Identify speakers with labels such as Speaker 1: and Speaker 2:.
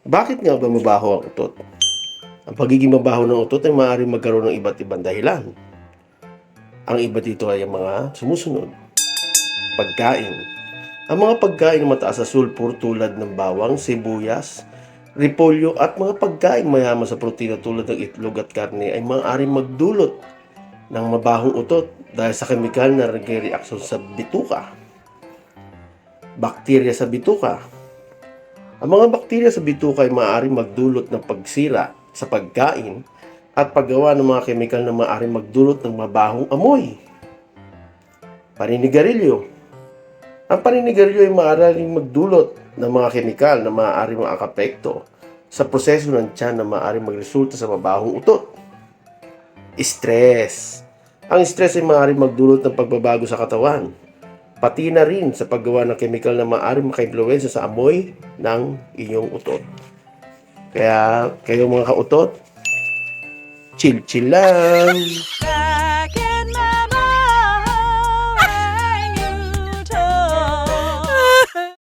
Speaker 1: Bakit nga ba mabaho ang utot? Ang pagiging mabaho ng utot ay maaaring magkaroon ng iba't ibang dahilan. Ang iba dito ay ang mga sumusunod. Pagkain. Ang mga pagkain mataas sa sulfur tulad ng bawang, sibuyas, repolyo at mga pagkain mayaman sa protina tulad ng itlog at karne ay maaaring magdulot ng mabahong utot dahil sa kemikal na nagre-reaksyon sa bituka. Bakterya sa bituka. Ang mga bakterya sa bituka ay maaaring magdulot ng pagsira sa pagkain at paggawa ng mga kemikal na maaaring magdulot ng mabahong amoy. Paninigarilyo. Ang paninigarilyo ay maaaring magdulot ng mga kemikal na maaaring makakapekto sa proseso ng tiyan na maaaring magresulta sa mabahong utot. Stress. Ang stress ay maaaring magdulot ng pagbabago sa katawan, pati na rin sa paggawa ng kemikal na maaaring makaimpluwensya sa amoy ng inyong utot. Kaya kayo mga kautot, chill-chill lang.